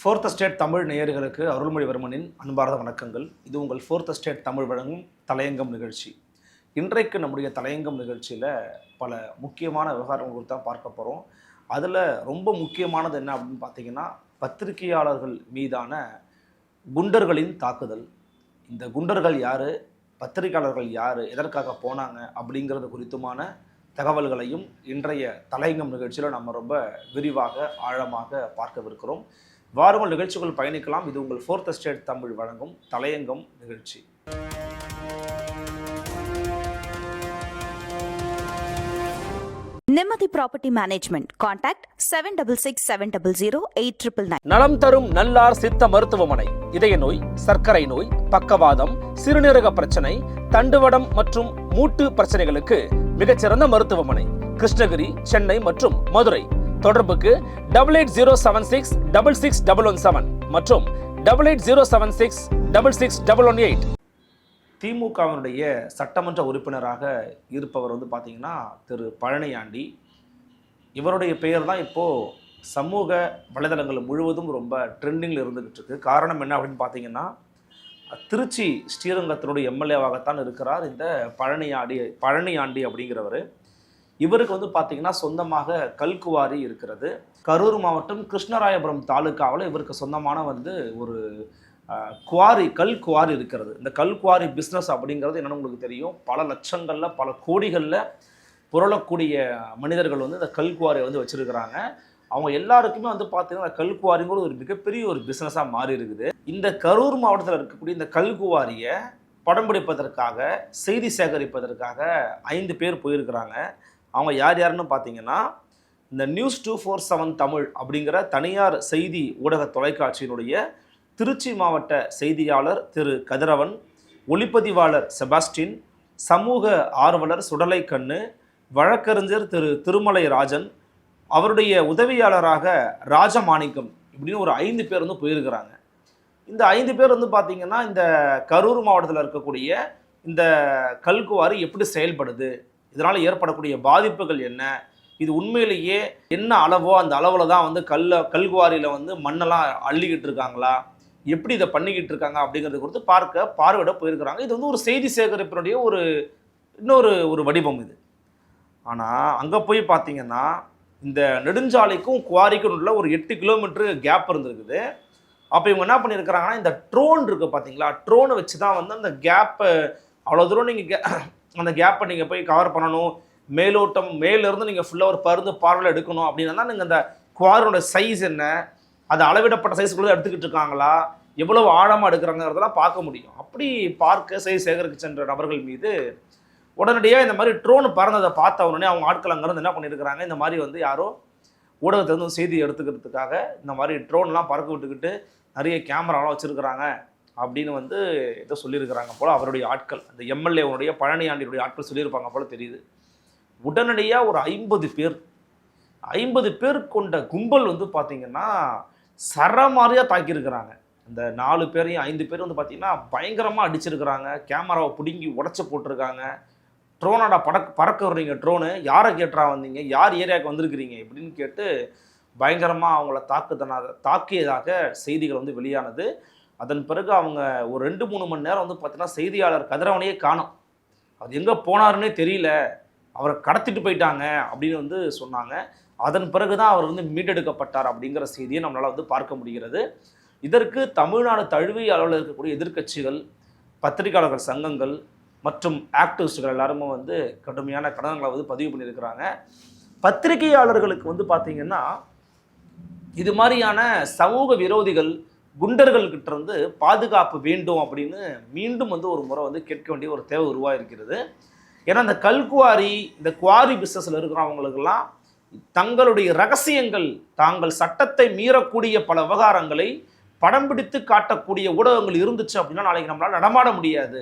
Fourth state Tamil நேயர்களுக்கு அருள்மொழிவர்மனின் அன்பார்ந்த வணக்கங்கள். இது உங்கள் ஃபோர்த் ஸ்டேட் தமிழ் வழங்கும் தலையங்கம் நிகழ்ச்சி. இன்றைக்கு நம்முடைய தலையங்கம் நிகழ்ச்சியில் பல முக்கியமான விவகாரங்கள் குறித்து தான் பார்க்க போகிறோம் அதில் ரொம்ப முக்கியமானது என்ன அப்படின்னு பார்த்தீங்கன்னா பத்திரிகையாளர்கள் மீதான குண்டர்களின் தாக்குதல். இந்த குண்டர்கள் யார்? பத்திரிகையாளர்கள் யார்? எதற்காக போனாங்க? அப்படிங்கிறது குறித்துமான தகவல்களையும் இன்றைய தலையங்கம் நிகழ்ச்சியில் நம்ம ரொம்ப விரிவாக ஆழமாக பார்க்கவிருக்கிறோம். வாருங்கள் நிகழ்ச்சிகள் பயணிக்கலாம். இது உங்கள் ஃபோர்த் ஸ்டேட் தமிழ் வழங்கும் தலையங்கம் நிகழ்ச்சி. Nimmathi property management contact seven double six seven double zero eight triple nine நலம் தரும் நல்லார் சித்த மருத்துவமனை. இதய நோய் சர்க்கரை நோய் பக்கவாதம் சிறுநீரக பிரச்சனை தண்டுவடம் மற்றும் மூட்டு பிரச்சனைகளுக்கு மிகச்சிறந்த மருத்துவமனை. கிருஷ்ணகிரி சென்னை மற்றும் மதுரை. தொடர்புக்கு double eight zero seven six double six double one seven மற்றும் double eight zero seven six double six double one eight திமுகவினுடைய சட்டமன்ற உறுப்பினராக இருப்பவர் வந்து பார்த்தீங்கன்னா திரு பழனியாண்டி. இவருடைய பெயர் தான் இப்போது சமூக வலைதளங்கள் முழுவதும் ரொம்ப ட்ரெண்டிங்கில் இருந்துகிட்டு இருக்கு. காரணம் என்ன அப்படின்னு பார்த்தீங்கன்னா திருச்சி ஸ்ரீரங்கத்தினுடைய எம்எல்ஏவாகத்தான் இருக்கிறார் இந்த பழனியாடி பழனியாண்டி அப்படிங்கிறவர். இவருக்கு வந்து பார்த்தீங்கன்னா சொந்தமாக கல்குவாரி இருக்கிறது. கரூர் மாவட்டம் கிருஷ்ணராயபுரம் தாலுக்காவில் இவருக்கு சொந்தமான வந்து ஒரு குவாரி கல் குவாரி இருக்கிறது. இந்த கல் குவாரி பிஸ்னஸ் அப்படிங்கிறது என்னென்னு உங்களுக்கு தெரியும். பல லட்சங்களில் பல கோடிகளில் புரளக்கூடிய மனிதர்கள் வந்து இந்த கல் குவாரியை வந்து வச்சுருக்கிறாங்க. அவங்க எல்லாருக்குமே வந்து பார்த்தீங்கன்னா கல் குவாரிங்கிறது ஒரு மிகப்பெரிய ஒரு பிஸ்னஸாக மாறி இருக்குது. இந்த கரூர் மாவட்டத்தில் இருக்கக்கூடிய இந்த கல் குவாரியை படம் பிடிப்பதற்காக செய்தி சேகரிப்பதற்காக ஐந்து பேர் போயிருக்கிறாங்க. அவங்க யார் யாருன்னு பார்த்தீங்கன்னா இந்த news two four seven Tamil அப்படிங்கிற தனியார் செய்தி ஊடக தொலைக்காட்சியினுடைய திருச்சி மாவட்ட செய்தியாளர் திரு கதிரவன் ஒளிப்பதிவாளர் செபாஸ்டின் சமூக ஆர்வலர் சுடலை கண்ணு வழக்கறிஞர் திரு திருமலை ராஜன் அவருடைய உதவியாளராக ராஜமாணிக்கம் இப்படின்னு ஒரு ஐந்து பேர் வந்து போயிருக்கிறாங்க. இந்த ஐந்து பேர் வந்து பார்த்திங்கன்னா இந்த கரூர் மாவட்டத்தில் இருக்கக்கூடிய இந்த கல்குவாரி எப்படி செயல்படுது இதனால் ஏற்படக்கூடிய பாதிப்புகள் என்ன? இது உண்மையிலேயே என்ன அளவோ அந்த அளவில் தான் வந்து கல்ல கல்குவாரியில் வந்து மண்ணெல்லாம் அள்ளிக்கிட்டு இருக்காங்களா? எப்படி இதை பண்ணிக்கிட்டு இருக்காங்க அப்படிங்கிறது குறித்து பார்க்க பார்வையிட போயிருக்கிறாங்க. இது வந்து ஒரு செய்தி சேகரிப்பினுடைய ஒரு இன்னொரு ஒரு வடிவம் இது. ஆனால் அங்கே போய் பார்த்தீங்கன்னா இந்த நெடுஞ்சாலைக்கும் குவாரிக்கும் உள்ள ஒரு எட்டு கிலோமீட்டர் கேப் இருந்திருக்குது. அப்போ இவங்க என்ன பண்ணியிருக்கிறாங்கன்னா இந்த ட்ரோன் இருக்குது பார்த்தீங்களா? ட்ரோனை வச்சு தான் வந்து அந்த கேப்பை அவ்வளோ தூரம் நீங்கள் அந்த கேப்பை நீங்கள் போய் கவர் பண்ணணும். மேலோட்டம் மேலேருந்து நீங்கள் ஃபுல்லாக ஒரு பருந்து பார்வையில் எடுக்கணும் அப்படின்னா தான் நீங்கள் அந்த குவாரோட சைஸ் என்ன அது அளவிடப்பட்ட சைஸ்க்குள்ளே எடுத்துக்கிட்டு இருக்காங்களா? எவ்வளவு ஆழமாக எடுக்கிறாங்கிறதெல்லாம் பார்க்க முடியும். அப்படி பார்க்க செய்தி சேகரிக்க சென்ற நபர்கள் மீது உடனடியாக இந்த மாதிரி ட்ரோன் பறந்ததை பார்த்த உடனே அவங்க ஆட்கள் அங்கேருந்து என்ன பண்ணியிருக்கிறாங்க? இந்த மாதிரி வந்து யாரோ ஊடகத்திலேருந்து செய்தி எடுத்துக்கிறதுக்காக இந்த மாதிரி ட்ரோன்லாம் பறக்க விட்டுக்கிட்டு நிறைய கேமராலாம் வச்சுருக்கிறாங்க. அப்படின்னு வந்து ஏதோ சொல்லியிருக்கிறாங்க போல் அவருடைய ஆட்கள். அந்த எம்எல்ஏவுடைய பழனியாண்டியுடைய ஆட்கள் சொல்லியிருப்பாங்க போல் தெரியுது. உடனடியாக ஒரு ஐம்பது பேர் ஐம்பது பேர் கொண்ட கும்பல் வந்து பார்த்திங்கன்னா சரமாரியாக தாக்கியிருக்கிறாங்க. இந்த நாலு பேரையும் ஐந்து பேர் வந்து பார்த்திங்கன்னா பயங்கரமாக அடிச்சிருக்கிறாங்க. கேமராவை பிடுங்கி உடச்சி போட்டிருக்காங்க. ட்ரோனோட படக் பறக்க வர்றீங்க ட்ரோனு. யாரை கேட்டுறா வந்தீங்க? யார் ஏரியாவுக்கு வந்திருக்கிறீங்க? இப்படின்னு கேட்டு பயங்கரமாக அவங்கள தாக்குதனாக தாக்கியதாக செய்திகள் வந்து வெளியானது. அதன் பிறகு அவங்க ஒரு ரெண்டு மூணு மணி நேரம் வந்து பார்த்தீங்கன்னா செய்தியாளர் கதிரவனையே காணோம். அது எங்கே போனாருன்னே தெரியல. அவரை கடத்திட்டு போயிட்டாங்க அப்படின்னு வந்து சொன்னாங்க. அதன் பிறகு தான் அவர் வந்து மீட்டெடுக்கப்பட்டார் அப்படிங்கிற செய்தியை நம்மளால் வந்து பார்க்க முடிகிறது. இதற்கு தமிழ்நாடு தழுவிய அளவில் இருக்கக்கூடிய எதிர்க்கட்சிகள் பத்திரிகையாளர்கள் சங்கங்கள் மற்றும் ஆக்டிவிஸ்டுகள் எல்லாருமே வந்து கடுமையான கடன்களை வந்து பதிவு பண்ணியிருக்கிறாங்க. பத்திரிகையாளர்களுக்கு வந்து பார்த்தீங்கன்னா இது மாதிரியான சமூக விரோதிகள் குண்டர்கள் கிட்ட இருந்து பாதுகாப்பு வேண்டும் அப்படின்னு மீண்டும் வந்து ஒரு முறை வந்து கேட்க வேண்டிய ஒரு தேவை உருவாகிருக்கிறது ஏன்னா இந்த கல்குவாரி இந்த குவாரி பிஸ்னஸில் இருக்கிறவங்களுக்கெல்லாம் தங்களுடைய ரகசியங்கள் தாங்கள் சட்டத்தை மீறக்கூடிய பல விவகாரங்களை படம் பிடித்து காட்டக்கூடிய ஊடகங்கள் இருந்துச்சு அப்படின்னா நாளைக்கு நம்மளால் நடமாட முடியாது.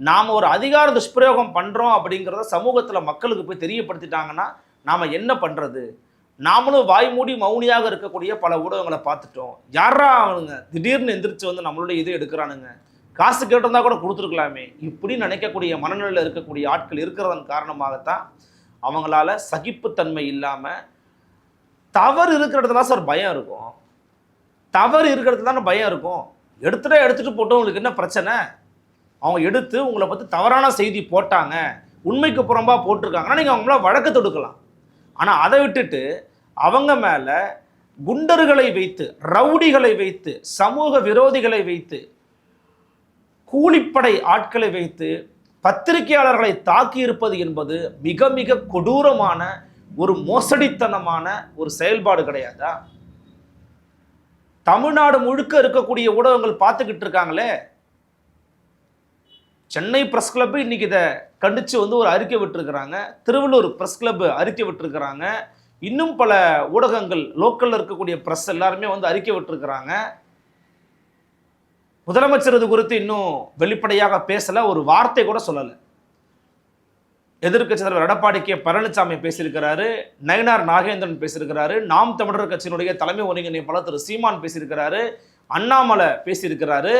நாம் ஒரு அதிகார துஷ்பிரயோகம் பண்ணுறோம் அப்படிங்கிறத சமூகத்தில் மக்களுக்கு போய் தெரியப்படுத்திட்டாங்கன்னா நாம் என்ன பண்ணுறது நாமளும் வாய் மூடி மௌனியாக இருக்கக்கூடிய பல ஊடகங்களை பார்த்துட்டோம். யாரா அவனுங்க? திடீர்னு எந்திரிச்சு வந்து நம்மளுடைய இது எடுக்கிறானுங்க. காசு கேட்டிருந்தா கூட கொடுத்துருக்கலாமே. இப்படி நினைக்கக்கூடிய மனநிலையில் இருக்கக்கூடிய ஆட்கள் இருக்கிறதன் காரணமாகத்தான் அவங்களால சகிப்புத்தன்மை இல்லாமல் தவறு இருக்கிற இடத்துல சார் பயம் இருக்கும். தவறு இருக்கிறது தானே பயம் இருக்கும். எடுத்துட்டா எடுத்துட்டு போட்டோம் உங்களுக்கு என்ன பிரச்சனை? அவங்க எடுத்து உங்களை பற்றி தவறான செய்தி போட்டாங்க. உண்மைக்கு புறம்பாக போட்டிருக்காங்கன்னா நீங்கள் அவங்களாம் வழக்கு தொடுக்கலாம். ஆனால் அதை விட்டுட்டு அவங்க மேலே குண்டர்களை வைத்து ரவுடிகளை வைத்து சமூக விரோதிகளை வைத்து கூலிப்படை ஆட்களை வைத்து பத்திரிகையாளர்களை தாக்கி இருப்பது என்பது மிக மிக கொடூரமான ஒரு மோசடித்தனமான ஒரு செயல்பாடு கிடையாதா? தமிழ்நாடு முழுக்க இருக்கக்கூடிய ஊடகங்கள் பார்த்துக்கிட்டு இருக்காங்களே? சென்னை ப்ரெஸ் கிளப் இன்னைக்கு இதை கண்டிச்சு வந்து ஒரு அறிக்கை விட்டுருக்கிறாங்க. திருவள்ளூர் ப்ரெஸ் கிளப் அறிக்கை விட்டுருக்கிறாங்க. இன்னும் பல ஊடகங்கள் லோக்கல்ல இருக்கக்கூடிய ப்ரெஸ் எல்லாருமே வந்து அறிக்கை விட்டுருக்குறாங்க. முதலமைச்சர் இது குறித்து இன்னும் வெளிப்படையாக பேசலை ஒரு வார்த்தை கூட சொல்லலை. எதிர்க்கட்சி தலைவர் எடப்பாடி கே. பழனிசாமி பேசியிருக்கிறாரு நயனார் நாகேந்திரன் பேசியிருக்கிறாரு நாம் தமிழர் கட்சியினுடைய தலைமை ஒருங்கிணைப்பாளர் திரு. சீமான் பேசியிருக்கிறாரு அண்ணாமலை பேசியிருக்கிறாரு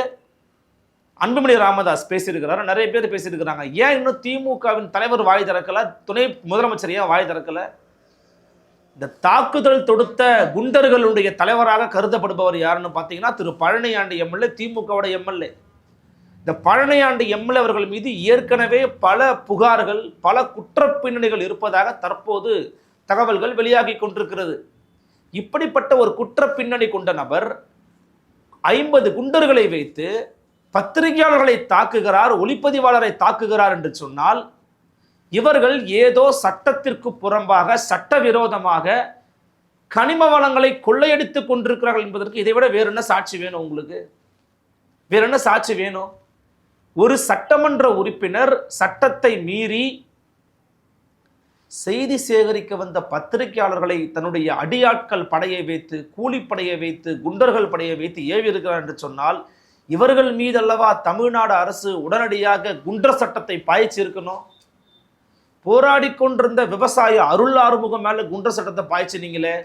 அன்புமணி ராமதாஸ் பேசியிருக்கிறாரு நிறைய பேர் பேசியிருக்கிறாங்க. ஏன் இன்னும் திமுகவின் தலைவர் வாய் திறக்கல? துணை முதலமைச்சர் ஏன் வாய் திறக்கலை? இந்த தாக்குதல் தொடுத்த குண்டர்களுடைய தலைவராக கருதப்படுபவர் யாருன்னு பார்த்தீங்கன்னா திரு பழனியாண்டி எம்எல்ஏ திமுகவோட எம்எல்ஏ. இந்த பழனியாண்டி எம்எல்ஏ அவர்கள் மீது ஏற்கனவே பல புகார்கள் பல குற்றப்பின்னணிகள் இருப்பதாக தற்போது தகவல்கள் வெளியாகி கொண்டிருக்கிறது. இப்படிப்பட்ட ஒரு குற்ற பின்னணி கொண்ட நபர் ஐம்பது குண்டர்களை வைத்து பத்திரிகையாளர்களை தாக்குகிறார் ஒளிப்பதிவாளரை தாக்குகிறார் என்று சொன்னால் இவர்கள் ஏதோ சட்டத்திற்கு புறம்பாக சட்டவிரோதமாக கனிம வளங்களை கொள்ளையடித்துக் கொண்டிருக்கிறார்கள் என்பதற்கு இதை விட வேற என்ன சாட்சி வேணும் உங்களுக்கு? வேற என்ன சாட்சி வேணும்? ஒரு சட்டமன்ற உறுப்பினர் சட்டத்தை மீறி செய்தி சேகரிக்க வந்த பத்திரிகையாளர்களை தன்னுடைய அடியாட்கள் படையை வைத்து கூலிப்படையை வைத்து குண்டர்கள் படையை வைத்து ஏவி இருக்கிறார் என்று சொன்னால் இவர்கள் மீதல்லவா தமிழ்நாடு அரசு உடனடியாக குண்டர் சட்டத்தை பாய்ச்சி இருக்கணும் போராடி கொண்டிருந்த விவசாய அருள் ஆறுமுகம் மேலே குண்டர் சட்டத்தை பாய்ச்சினீங்களே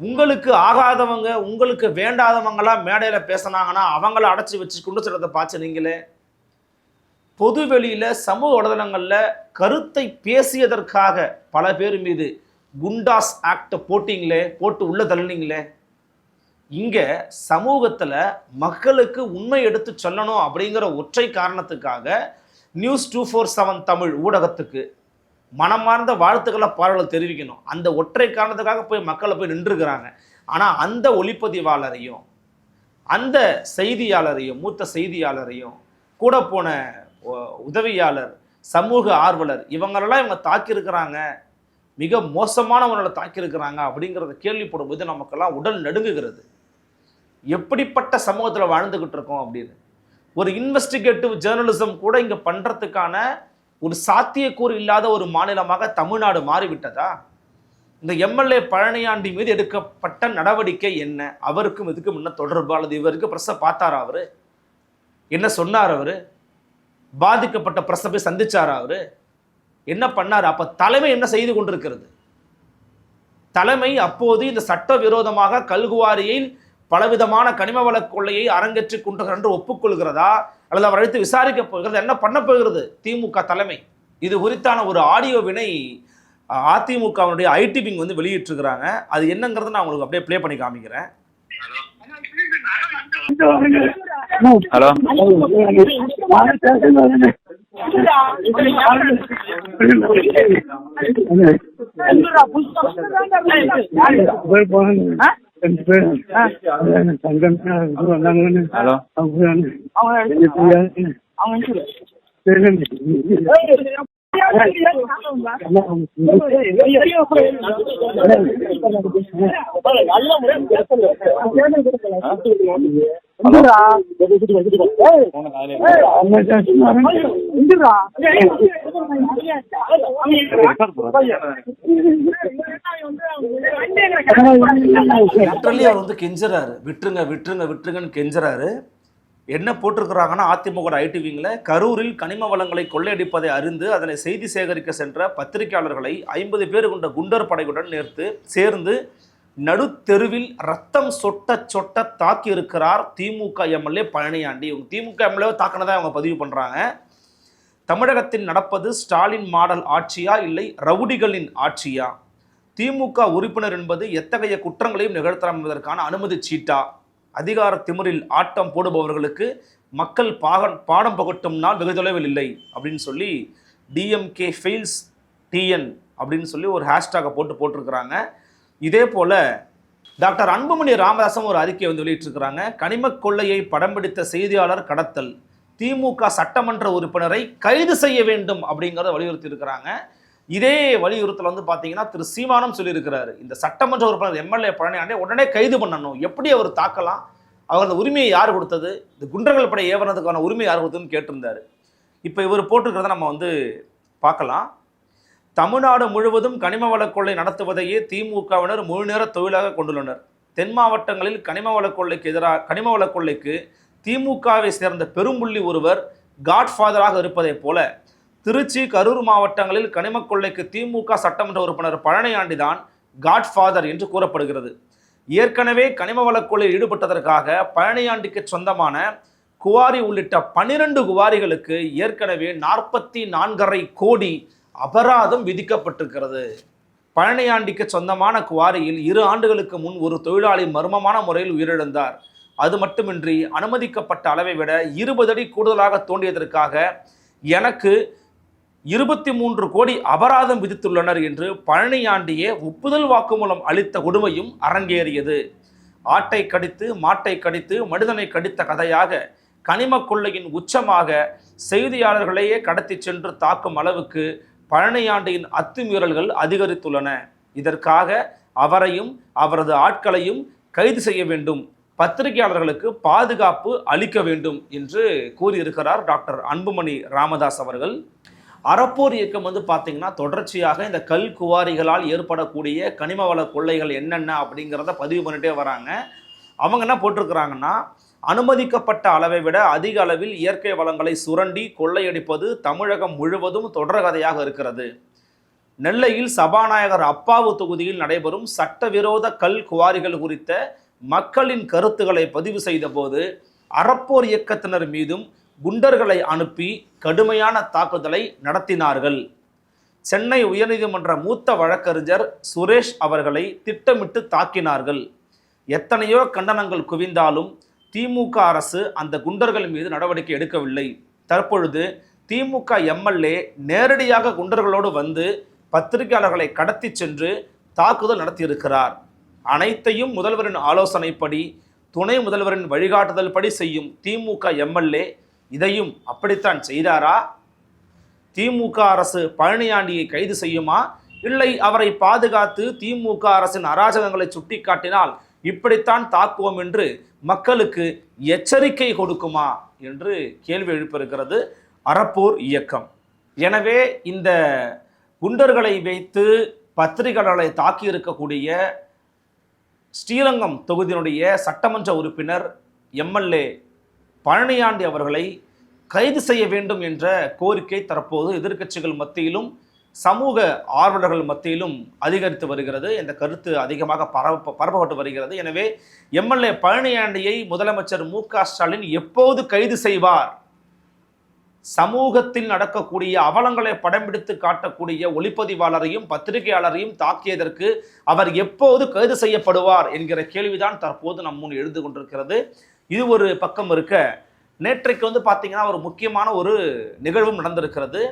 உங்களுக்கு ஆகாதவங்க உங்களுக்கு வேண்டாதவங்களாம் மேடையில் பேசினாங்கன்னா அவங்கள அடைச்சி வச்சு குண்டர் சட்டத்தை பாய்ச்சினீங்களே பொது வெளியில் சமூக வலைதளங்களில் கருத்தை பேசியதற்காக பல பேர் மீது குண்டாஸ் ஆக்டை போட்டிங்களே போட்டு உள்ள தள்ளினீங்களே. இங்கே சமூகத்தில் மக்களுக்கு உண்மை எடுத்து சொல்லணும் அப்படிங்கிற ஒற்றை காரணத்துக்காக news two four seven Tamil ஊடகத்துக்கு மனமார்ந்த வாழ்த்துக்களை பாடல்கள் தெரிவிக்கணும். அந்த ஒற்றை காரணத்துக்காக போய் மக்களை போய் நின்றுக்கிறாங்க ஆனால் அந்த ஒளிப்பதிவாளரையும் அந்த செய்தியாளரையும் மூத்த செய்தியாளரையும் கூட போன உதவியாளர் சமூக ஆர்வலர் இவங்களெல்லாம் இவங்க தாக்கியிருக்கிறாங்க. மிக மோசமானவங்களை தாக்கியிருக்கிறாங்க அப்படிங்கிறத கேள்விப்படும் போது நமக்கெல்லாம் உடல் நடுங்குகிறது. எப்படிப்பட்ட சமூகத்தில் வாழ்ந்துக்கிட்டு இருக்கோம் அப்படின்னு. ஒரு இன்வெஸ்டிகேட்டிவ் ஜேர்னலிசம் கூட இங்கே பண்ணுறதுக்கான ஒரு சாத்தியக்கூறு இல்லாத ஒரு மாநிலமாக தமிழ்நாடு மாறிவிட்டதா? இந்த எம்எல்ஏ பழனியாண்டி மீது எடுக்கப்பட்ட நடவடிக்கை என்ன? அவருக்கும் இதுக்கும் என்ன தொடர்பு அல்லது இவருக்கு பிரஸ்ஸை பார்த்தாரா அவர்? என்ன சொன்னார் அவர்? பாதிக்கப்பட்ட பிரஸ்ஸை போய் சந்திச்சாரா அவர்? என்ன பண்ணார்? அப்போ தலைமை என்ன செய்து கொண்டிருக்கிறது? தலைமை அப்போது இந்த சட்டவிரோதமாக கல்குவாரியில் பலவிதமான கனிம வள கொள்ளையை அரங்கேற்றி கொண்டிருக்கிறார் என்று ஒப்புக்கொள்கிறதா? அல்லது அவர் அழைத்து விசாரிக்க போகிறது? என்ன பண்ண போகிறது? திமுக தலைமை. இது குறித்தான ஒரு ஆடியோவினை அதிமுகவினுடைய ஐடி விங் வந்து வெளியிட்டிருக்கிறாங்க. அது என்னங்கிறத நான் உங்களுக்கு அப்படியே ப்ளே பண்ணி காமிக்கிறேன். ஹலோ. ஹலோ. ரெண்டு பேர் தங்கம் இது வந்தாங்கன்னு அவங்க அவங்க லிட்டரலி அவர் வந்து கெஞ்சுறாரு. விட்டுருங்க விட்டுருங்க விட்டுருங்கன்னு கெஞ்சுறாரு. என்ன போட்டிருக்கிறாங்கன்னா அதிமுக ஐடி விங்கில் கரூரில் கனிம வளங்களை கொள்ளையடிப்பதை அறிந்து அதனை செய்தி சேகரிக்க சென்ற பத்திரிகையாளர்களை ஐம்பது பேர் கொண்ட குண்டர் படையுடன் நேர்த்து சேர்ந்து நடுத்தெருவில் ரத்தம் சொட்ட சொட்ட தாக்கி இருக்கிறார் திமுக எம்எல்ஏ பழனியாண்டி. இவங்க திமுக எம்எல்ஏ தாக்கினதா அவங்க பதிவு பண்ணுறாங்க தமிழகத்தில் நடப்பது ஸ்டாலின் மாடல் ஆட்சியா இல்லை ரவுடிகளின் ஆட்சியா? திமுக உறுப்பினர் என்பது எத்தகைய குற்றங்களையும் நிகழ்த்தலாம் என்பதற்கான அனுமதி சீட்டா? அதிகார திமிரில் ஆட்டம் போடுபவர்களுக்கு மக்கள் பாகன் பாடம் புகட்டும் நாள் வெகு தொலைவில் இல்லை அப்படின்னு சொல்லி டிஎம்கே ஃபெயில்ஸ் டிஎன் அப்படின்னு சொல்லி ஒரு ஹேஷ்டாகை போட்டு போட்டிருக்கிறாங்க. இதே போல டாக்டர் அன்புமணி ராமதாசன் ஒரு அறிக்கை வந்து வெளியிட்டிருக்கிறாங்க. கனிமக் கொள்ளையை படம் பிடித்த செய்தியாளர் கடத்தல். திமுக சட்டமன்ற உறுப்பினரை கைது செய்ய வேண்டும் அப்படிங்கிறத வலியுறுத்தி இருக்கிறாங்க இதே வலியுறுத்தல் வந்து பார்த்தீங்கன்னா திரு சீமானம் சொல்லியிருக்கிறாரு. இந்த சட்டமன்ற உறுப்பினர் எம்எல்ஏ பழனியாண்டே உடனே கைது பண்ணணும். எப்படி அவர் தாக்கலாம்? அவர் அந்த உரிமையை யார் கொடுத்தது? இந்த குண்டர்கள் படை ஏவனதுக்கான உரிமை யார் கொடுத்ததுன்னு கேட்டிருந்தாரு. இப்போ இவர் போட்டிருக்கிறத நம்ம வந்து பார்க்கலாம். தமிழ்நாடு முழுவதும் கனிம வளக்கொள்ளை நடத்துவதையே திமுகவினர் முழுநேர தொழிலாக கொண்டுள்ளனர். தென் மாவட்டங்களில் கனிம வளக்கொள்ளைக்கு எதிராக கனிம வளக்கொள்ளைக்கு திமுகவை சேர்ந்த பெரும்புள்ளி ஒருவர் காட்ஃபாதராக இருப்பதைப் போல திருச்சி கரூர் மாவட்டங்களில் கனிம கொள்ளைக்கு திமுக சட்டமன்ற உறுப்பினர் பழனியாண்டி தான் காட்ஃபாதர் என்று கூறப்படுகிறது. ஏற்கனவே கனிம வளக்கொள்ளையில் ஈடுபட்டதற்காக பழனியாண்டிக்கு சொந்தமான குவாரி உள்ளிட்ட பனிரெண்டு குவாரிகளுக்கு ஏற்கனவே நாற்பத்தி நான்கரை கோடி அபராதம் விதிக்கப்பட்டிருக்கிறது. பழனியாண்டிக்கு சொந்தமான குவாரியில் இரு ஆண்டுகளுக்கு முன் ஒரு தொழிலாளி மர்மமான முறையில் உயிரிழந்தார். அது மட்டுமின்றி அனுமதிக்கப்பட்ட அளவை விட இருபது அடி கூடுதலாக தோண்டியதற்காக எனக்கு இருபத்தி மூன்று கோடி அபராதம் விதித்துள்ளனர் என்று பழனியாண்டியே ஒப்புதல் வாக்குமூலம் அளித்த கொடுமையும் அரங்கேறியது. ஆட்டை கடித்து மாட்டை கடித்து மனிதனை கடித்த கதையாக கனிம கொள்ளையின் உச்சமாக செய்தியாளர்களையே கடத்தி சென்று தாக்கும் அளவுக்கு பழனியாண்டியின் அத்துமீறல்கள் அதிகரித்துள்ளன. இதற்காக அவரையும் அவரது ஆட்களையும் கைது செய்ய வேண்டும். பத்திரிகையாளர்களுக்கு பாதுகாப்பு அளிக்க வேண்டும் என்று கூறியிருக்கிறார் டாக்டர் அன்புமணி ராமதாஸ் அவர்கள். அறப்போர் இயக்கம் வந்து பார்த்தீங்கன்னா தொடர்ச்சியாக இந்த கல் குவாரிகளால் ஏற்படக்கூடிய கனிம வள கொள்ளைகள் என்னென்ன அப்படிங்கிறத பதிவு பண்ணிட்டே வராங்க. அவங்க என்ன போட்டிருக்கிறாங்கன்னா அனுமதிக்கப்பட்ட அளவை விட அதிக அளவில் இயற்கை வளங்களை சுரண்டி கொள்ளையடிப்பது தமிழகம் முழுவதும் தொடர்கதையாக இருக்கிறது. நெல்லையில் சபாநாயகர் அப்பாவு தொகுதியில் நடைபெறும் சட்டவிரோத கல் குவாரிகள் குறித்த மக்களின் கருத்துக்களை பதிவு செய்தபோது அறப்போர் இயக்கத்தினர் மீதும் குண்டர்களை அனுப்பி கடுமையான தாக்குதலை நடத்தினார்கள். சென்னை உயர்நீதிமன்ற மூத்த வழக்கறிஞர் சுரேஷ் அவர்களை திட்டமிட்டு தாக்கினார்கள். எத்தனையோ கண்டனங்கள் குவிந்தாலும் திமுக அரசு அந்த குண்டர்கள் மீது நடவடிக்கை எடுக்கவில்லை. தற்பொழுது திமுக எம்எல்ஏ நேரடியாக குண்டர்களோடு வந்து பத்திரிகையாளர்களை கடத்தி சென்று தாக்குதல் நடத்தியிருக்கிறார். அனைத்தையும் முதல்வரின் ஆலோசனைப்படி துணை முதல்வரின் வழிகாட்டுதல் படி செய்யும் திமுக எம்எல்ஏ இதையும் அப்படித்தான் செய்தாரா? திமுக அரசு பழனியாண்டியை கைது செய்யுமா? இல்லை அவரை பாதுகாத்து திமுக அரசின் அராஜகங்களை சுட்டிக்காட்டினால் இப்படித்தான் தாக்குவோம் என்று மக்களுக்கு எச்சரிக்கை கொடுக்குமா என்று கேள்வி எழுப்பியிருக்கிறது அறப்போர் இயக்கம். எனவே இந்த குண்டர்களை வைத்து பத்திரிகையாளர்களை தாக்கி இருக்கக்கூடிய ஸ்ரீரங்கம் தொகுதியினுடைய சட்டமன்ற உறுப்பினர் எம்எல்ஏ பழனியாண்டி அவர்களை கைது செய்ய வேண்டும் என்ற கோரிக்கை தற்போது எதிர்க்கட்சிகள் மத்தியிலும் சமூக ஆர்வலர்கள் மத்தியிலும் அதிகரித்து வருகிறது. இந்த கருத்து அதிகமாக பரப்ப பரப்பப்பட்டு வருகிறது. எனவே எம்எல்ஏ பழனியாண்டியை முதலமைச்சர் மு க ஸ்டாலின் எப்போது கைது செய்வார்? சமூகத்தில் நடக்கக்கூடிய அவலங்களை படம் பிடித்து காட்டக்கூடிய ஒளிப்பதிவாளரையும் பத்திரிகையாளரையும் தாக்கியதற்கு அவர் எப்போது கைது செய்யப்படுவார் என்கிற கேள்விதான் தற்போது நம் முன் எழுந்து கொண்டிருக்கிறது. இது ஒரு பக்கம் இருக்க. நேற்றைக்கு வந்து பார்த்தீங்கன்னா ஒரு முக்கியமான ஒரு நிகழ்வும் நடந்திருக்கிறது.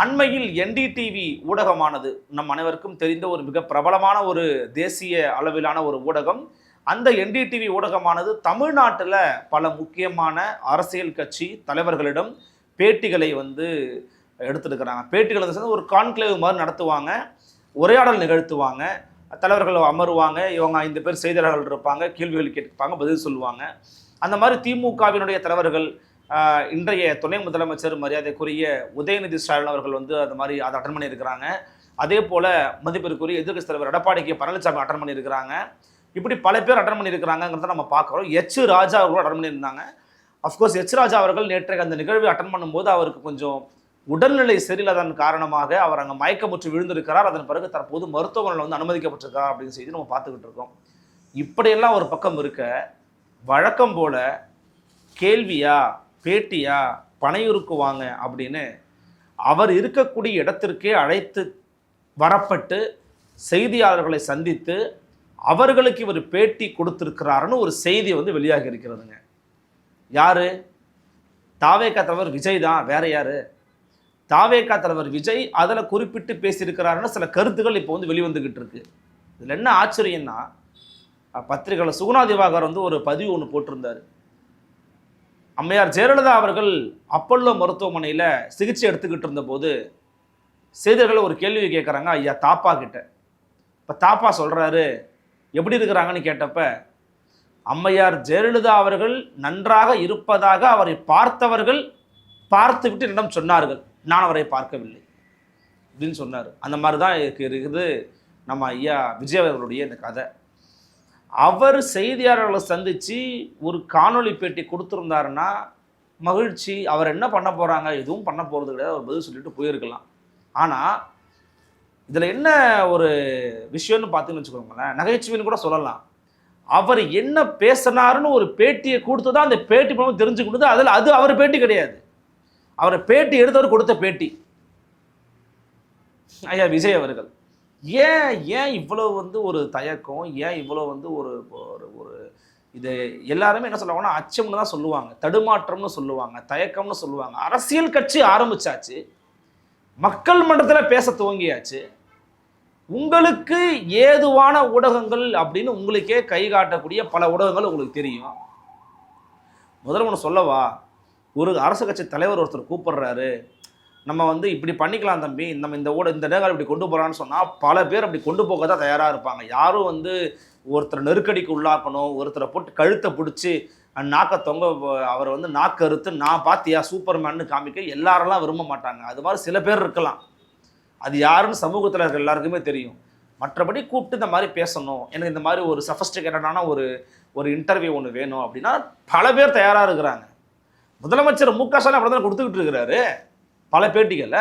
அண்மையில் என்டிடிவி ஊடகமானது நம் அனைவருக்கும் தெரிந்த ஒரு மிக பிரபலமான ஒரு தேசிய அளவிலான ஒரு ஊடகம். அந்த என்டிடிவி ஊடகமானது தமிழ்நாட்டில் பல முக்கியமான அரசியல் கட்சி தலைவர்களிடம் பேட்டிகளை வந்து எடுத்துருக்கிறாங்க. பேட்டிகள் வந்து சேர்ந்து ஒரு கான்க்ளேவ் மாதிரி நடத்துவாங்க உரையாடல் நிகழ்த்துவாங்க. தலைவர்கள் அமருவாங்க இவங்க ஐந்து பேர் செய்தியாளர்கள் இருப்பாங்க கேள்விகள் கேட்பாங்க பதில் சொல்லுவாங்க. அந்த மாதிரி திமுகவினுடைய தலைவர்கள் இன்றைய துணை முதலமைச்சர் மரியாதைக்குரிய உதயநிதி ஸ்டாலின் அவர்கள் வந்து அந்த மாதிரி அதை அட்டன் பண்ணியிருக்கிறாங்க. அதே போல் மதிப்பிற்குரிய எதிர்கட்சி தலைவர் எடப்பாடி கே பழனிசாமி அட்டன் பண்ணியிருக்கிறாங்க. இப்படி பல பேர் அட்டன் பண்ணியிருக்கிறாங்கிறத நம்ம பார்க்குறோம். எச் ராஜா அவர்களும் அட்டன் பண்ணியிருந்தாங்க. அஃப்கோர்ஸ் எச் ராஜா அவர்கள் நேற்றைக்கு அந்த நிகழ்வை அட்டன் பண்ணும்போது அவருக்கு கொஞ்சம் உடல்நிலை சரியில்லாதன் காரணமாக அவர் அங்கே மயக்கமுற்று விழுந்திருக்கிறார். அதன் பிறகு தற்போது மருத்துவமனையில் வந்து அனுமதிக்கப்பட்டிருக்கார் அப்படின்னு செய்து நம்ம பார்த்துக்கிட்டு இருக்கோம். இப்படியெல்லாம் ஒரு பக்கம் இருக்க வழக்கம் போல கேள்வியா பேட்டியா? பனையூருக்கு வாங்க அப்படின்னு அவர் இருக்கக்கூடிய இடத்திற்கே அழைத்து வரப்பட்டு செய்தியாளர்களை சந்தித்து அவர்களுக்கு இவர் பேட்டி கொடுத்துருக்கிறாருன்னு ஒரு செய்தி வந்து வெளியாகி இருக்கிறதுங்க. யாரு? தாவேகா தலைவர் விஜய் தான் வேற யாரு? தாவேகா தலைவர் விஜய் அதில் குறிப்பிட்டு பேசியிருக்கிறாருன்னு சில கருத்துக்கள் இப்போ வந்து வெளிவந்துக்கிட்டு இருக்கு. இதில் என்ன ஆச்சரியம்னா பத்திரிகையில் சுகுணா திவாகர் வந்து ஒரு பதிவு ஒன்று போட்டிருந்தார். அம்மையார் ஜெயலலிதா அவர்கள் அப்பல்லோ மருத்துவமனையில் சிகிச்சை எடுத்துக்கிட்டு இருந்தபோது செய்தியாளர்கள் ஒரு கேள்வி கேட்குறாங்க ஐயா தாப்பா கிட்ட. இப்போ தாப்பா சொல்கிறாரு எப்படி இருக்கிறாங்கன்னு கேட்டப்ப அம்மையார் ஜெயலலிதா அவர்கள் நன்றாக இருப்பதாக அவரை பார்த்தவர்கள் பார்த்துவிட்டு என்னிடம் சொன்னார்கள். நான் அவரை பார்க்கவில்லை. அப்படின்னு சொன்னார். அந்த மாதிரி தான் இருக்கு- இருக்குது நம்ம ஐயா விஜய் அவர்களுடைய இந்த கதை. அவர் செய்தியாளர்களை சந்தித்து ஒரு காணொளி பேட்டி கொடுத்துருந்தாருன்னா மகிழ்ச்சி அவர் என்ன பண்ண போகிறாங்க எதுவும் பண்ண போகிறது கிடையாது அவர் பதில் சொல்லிட்டு போயிருக்கலாம். ஆனால் இதில் என்ன ஒரு விஷயம்னு பார்த்துன்னு வச்சுக்கோங்களேன் நகைச்சுவைன்னு கூட சொல்லலாம். அவர் என்ன பேசினாருன்னு ஒரு பேட்டியை கொடுத்து தான் அந்த பேட்டி மூலமாக கொடுத்து அதில் அது அவர் பேட்டி கிடையாது. அவரை பேட்டி எடுத்தவர் கொடுத்த பேட்டி. ஐயா விஜய் அவர்கள். ஏன் ஏன் இவ்வளோ வந்து ஒரு தயக்கம் ஏன் இவ்வளோ வந்து ஒரு ஒரு ஒரு இது? எல்லாருமே என்ன சொல்லுவாங்கன்னா அச்சம்னு தான் சொல்லுவாங்க தடுமாற்றம்னு சொல்லுவாங்க தயக்கம்னு சொல்லுவாங்க. அரசியல் கட்சி ஆரம்பிச்சாச்சு மக்கள் மன்றத்தில் பேச துவங்கியாச்சு. உங்களுக்கு ஏதுவான ஊடகங்கள் அப்படின்னு உங்களுக்கே கை காட்டக்கூடிய பல ஊடகங்கள் உங்களுக்கு தெரியும். முதல்ல ஒன்று சொல்லவா? ஒரு அரசு கட்சி தலைவர் ஒருத்தர் கூப்பிடுறாரு. நம்ம வந்து இப்படி பண்ணிக்கலாம் தம்பி நம்ம இந்த ஊட இந்த நேரம் இப்படி கொண்டு போகிறான்னு சொன்னால் பல பேர் அப்படி கொண்டு போக தான் தயாராக இருப்பாங்க. யாரும் வந்து ஒருத்தரை நெருக்கடிக்கு உள்ளாக்கணும் ஒருத்தரை போட்டு கழுத்தை பிடிச்சி நாக்க தொங்க அவரை வந்து நாக்கறுத்து நான் பார்த்தியா சூப்பர்மேன்னு காமிக்க எல்லாரெல்லாம் விரும்ப மாட்டாங்க. அது மாதிரி சில பேர் இருக்கலாம். அது யாருன்னு சமூகத்தில் இருக்கிற எல்லாருக்குமே தெரியும். மற்றபடி கூப்பிட்டு இந்த மாதிரி பேசணும். எனக்கு இந்த மாதிரி ஒரு சஃபஸ்டிகேட்டடான ஒரு ஒரு இன்டர்வியூ ஒன்று வேணும் அப்படின்னா பல பேர் தயாராக இருக்கிறாங்க. முதலமைச்சர் மு க ஸ்டாலின் அப்படி தான் கொடுத்துக்கிட்டு இருக்கிறாரு. பல பேட்டிகளில்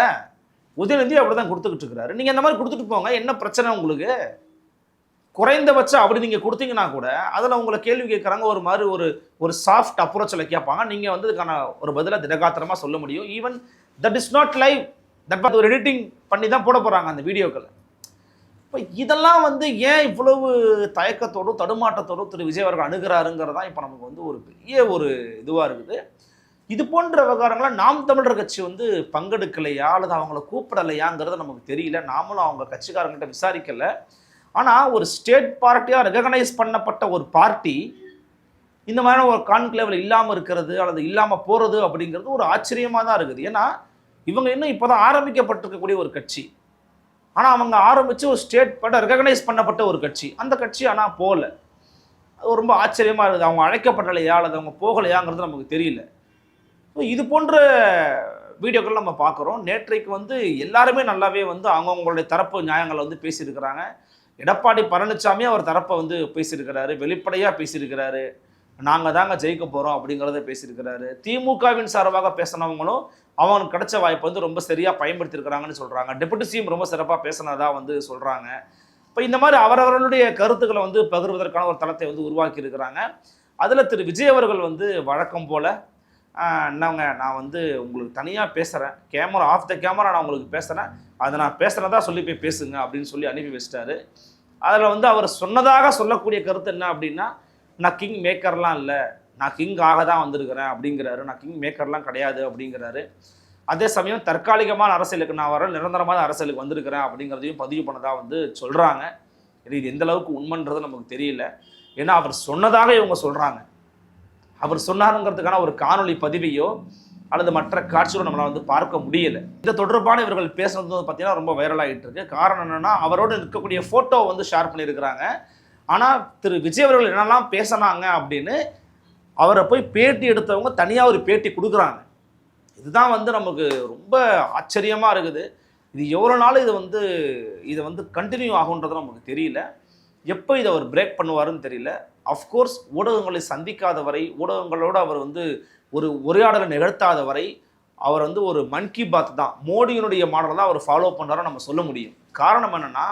உதயநிதி அப்படி தான் கொடுத்துக்கிட்டு இருக்கிறாரு நீங்கள் இந்த மாதிரி கொடுத்துட்டு போங்க என்ன பிரச்சனை உங்களுக்கு? குறைந்தபட்சம் அப்படி நீங்கள் கொடுத்தீங்கன்னா கூட அதில் உங்களை கேள்வி கேட்குறாங்க ஒரு மாதிரி ஒரு ஒரு சாஃப்ட் அப்ரோச்சில் கேட்பாங்க. நீங்கள் வந்து இதுக்கான ஒரு பதிலை திடகாத்திரமாக சொல்ல முடியும். Even that is not live that ஒரு எடிட்டிங் பண்ணி தான் போட போகிறாங்க அந்த வீடியோக்களை. இப்போ இதெல்லாம் வந்து ஏன் இவ்வளவு தயக்கத்தோடும் தடுமாற்றத்தோடும் திரு விஜய் அவர்கள் அணுகிறாருங்கிறது தான் இப்போ நமக்கு வந்து ஒரு பெரிய ஒரு இதுவாக இருக்குது. இது போன்ற விவகாரங்களை நாம் தமிழர் கட்சி வந்து பங்கெடுக்கலையா அல்லது அவங்கள கூப்பிடலையாங்கிறது நமக்கு தெரியல. நாமளும் அவங்க கட்சிக்காரங்கிட்ட விசாரிக்கல. ஆனால் ஒரு ஸ்டேட் பார்ட்டியாக ரெகனைஸ் பண்ணப்பட்ட ஒரு பார்ட்டி இந்த மாதிரி ஒரு கான்க்ளேவில் இல்லாமல் இருக்கிறது அல்லது இல்லாமல் போகிறது அப்படிங்கிறது ஒரு ஆச்சரியமாக தான் இருக்குது. ஏன்னா இவங்க இன்னும் இப்போ தான் ஆரம்பிக்கப்பட்டிருக்கக்கூடிய ஒரு கட்சி. ஆனால் அவங்க ஆரம்பித்து ஒரு ஸ்டேட் பட்ட ரெகனைஸ் பண்ணப்பட்ட ஒரு கட்சி. அந்த கட்சி ஆனால் போகல. அது ரொம்ப ஆச்சரியமாக இருக்குது. அவங்க அழைக்கப்படலையா அல்லது அவங்க போகலையாங்கிறது நமக்கு தெரியல. இது போன்ற வீடியோக்கள் நம்ம பார்க்குறோம். நேற்றைக்கு வந்து எல்லாருமே நல்லாவே வந்து அவங்கவுங்களுடைய தரப்பு நியாயங்களை வந்து பேசியிருக்கிறாங்க. எடப்பாடி பழனிசாமி அவர் தரப்பை வந்து பேசியிருக்கிறாரு. வெளிப்படையாக பேசியிருக்கிறாரு. நாங்கள் தாங்க ஜெயிக்க போகிறோம் அப்படிங்கிறத பேசியிருக்கிறாரு. திமுகவின் சார்பாக பேசினவங்களும் அவங்களுக்கு கிடைச்ச வாய்ப்பை வந்து ரொம்ப சரியாக பயன்படுத்தியிருக்கிறாங்கன்னு சொல்கிறாங்க டெபுட்டி சிஎம் ரொம்ப சிறப்பாக பேசினதாக வந்து சொல்கிறாங்க இப்போ இந்த மாதிரி அவரவர்களுடைய கருத்துக்களை வந்து பகிர்வதற்கான ஒரு தளத்தை வந்து உருவாக்கி இருக்கிறாங்க அதில் திரு விஜய் அவர்கள் வந்து வழக்கம் போல் என்னங்க நான் வந்து உங்களுக்கு தனியாக பேசுகிறேன் கேமரா ஆஃப் த கேமரா நான் உங்களுக்கு பேசுகிறேன் அதை நான் பேசுகிறதா சொல்லி போய் பேசுங்க அப்படின்னு சொல்லி அனுப்பி வச்சிட்டாரு. அதில் வந்து அவர் சொன்னதாக சொல்லக்கூடிய கருத்து என்ன அப்படின்னா நான் கிங் மேக்கர்லாம் இல்லை. நான் கிங் ஆக தான் வந்திருக்கிறேன் அப்படிங்கிறாரு. நான் கிங் மேக்கர்லாம் கிடையாது அப்படிங்கிறாரு. அதே சமயம் தற்காலிகமான அரசியலுக்கு நான் வர நிரந்தரமான அரசியலுக்கு வந்திருக்கிறேன் அப்படிங்கிறதையும் பதிவு பண்ணதாக வந்து சொல்கிறாங்க இது எந்த அளவுக்கு உண்மைன்றது நமக்கு தெரியல. ஏன்னா அவர் சொன்னதாக இவங்க சொல்கிறாங்க அவர் சொன்னாருங்கிறதுக்கான ஒரு காணொளி பதிவையோ அல்லது மற்ற காட்சிகளோ நம்மளால் வந்து பார்க்க முடியலை. இது தொடர்பான இவர்கள் பேசுனது வந்து பார்த்தீங்கன்னா ரொம்ப வைரலாகிட்டு இருக்கு. காரணம் என்னென்னா அவரோடு இருக்கக்கூடிய ஃபோட்டோ வந்து ஷேர் பண்ணியிருக்கிறாங்க. ஆனால் திரு விஜய் அவர்கள் என்னெல்லாம் பேசினாங்க அப்படின்னு அவரை போய் பேட்டி எடுத்தவங்க தனியாக ஒரு பேட்டி கொடுக்குறாங்க. இதுதான் வந்து நமக்கு ரொம்ப ஆச்சரியமாக இருக்குது. இது எவ்வளோ நாள் இது வந்து இதை வந்து கண்டினியூ ஆகுன்றது நமக்கு தெரியல. எப்போ இதை அவர் பிரேக் பண்ணுவாருன்னு தெரியல. அஃப்கோர்ஸ் ஊடகங்களை சந்திக்காத வரை ஊடகங்களோடு அவர் வந்து ஒரு உரையாடலை நிகழ்த்தாத வரை அவர் வந்து ஒரு மன் கி பாத் தான். மோடியினுடைய மாடல் தான் அவர் ஃபாலோ பண்ணாரோ நம்ம சொல்ல முடியும். காரணம் என்னென்னா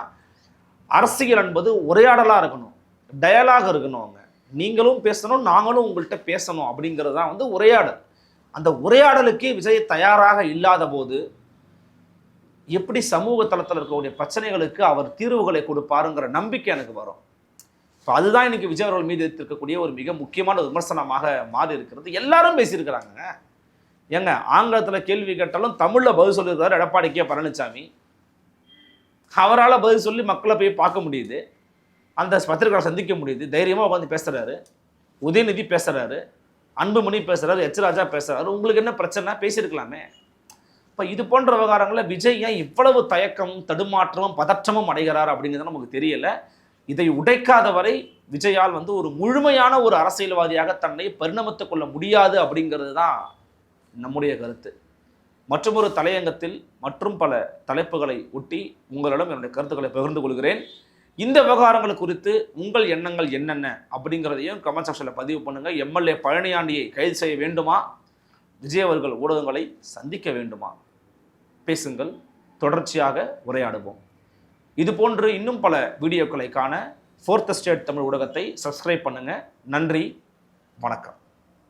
அரசியல் என்பது உரையாடலாக இருக்கணும். டயலாக் இருக்கணும் அவங்க. நீங்களும் பேசணும் நாங்களும் உங்கள்கிட்ட பேசணும் அப்படிங்கிறது தான் வந்து உரையாடல். அந்த உரையாடலுக்கே விஜய் தயாராக இல்லாத போது எப்படி சமூக தளத்தில் இருக்கக்கூடிய பிரச்சனைகளுக்கு அவர் தீர்வுகளை கொடுப்பாருங்கிற நம்பிக்கை எனக்கு வரும். இப்போ அதுதான் இன்னைக்கு விஜய் அவர்கள் மீது இருக்கக்கூடிய ஒரு மிக முக்கியமான விமர்சனமாக மாறி இருக்கிறது. எல்லாரும் பேசியிருக்கிறாங்க. ஏங்க ஆங்கிலத்தில் கேள்வி கேட்டாலும் தமிழில் பதில் சொல்லியிருக்காரு எடப்பாடி கே பழனிசாமி அவரால் பதில் சொல்லி மக்களை போய் பார்க்க முடியுது. அந்த பத்திரிகையாளர் சந்திக்க முடியுது. தைரியமாக உட்காந்து பேசுகிறாரு உதயநிதி பேசுகிறாரு அன்புமணி பேசுகிறாரு எச் ராஜா பேசுகிறாரு உங்களுக்கு என்ன பிரச்சனை? பேசியிருக்கலாமே. இப்போ இது போன்ற விவகாரங்களில் விஜய் ஏன் இவ்வளவு தயக்கமும் தடுமாற்றமும் பதற்றமும் அடைகிறார் அப்படிங்கிறது நமக்கு தெரியல. இதை உடைக்காத வரை விஜயால் வந்து ஒரு முழுமையான ஒரு அரசியல்வாதியாக தன்னை பரிணமித்துக் கொள்ள முடியாது அப்படிங்கிறது தான் நம்முடைய கருத்து. மற்றொரு தலையங்கத்தில் மற்றும் பல தலைப்புகளை ஒட்டி உங்களிடம் என்னுடைய கருத்துக்களை பகிர்ந்து கொள்கிறேன். இந்த விவகாரங்கள் குறித்து உங்கள் எண்ணங்கள் என்னென்ன அப்படிங்கிறதையும் கமெண்ட் செக்ஷனில் பதிவு பண்ணுங்கள் எம்எல்ஏ பழனியாண்டியை கைது செய்ய வேண்டுமா? விஜய் அவர்கள் ஊடகங்களை சந்திக்க வேண்டுமா? பேசுங்கள். தொடர்ச்சியாக உரையாடுவோம். இது போன்று இன்னும் பல வீடியோக்களை காண ஃபோர்த் ஸ்டேட் தமிழ் ஊடகத்தை சப்ஸ்கிரைப் பண்ணுங்கள் நன்றி. வணக்கம்.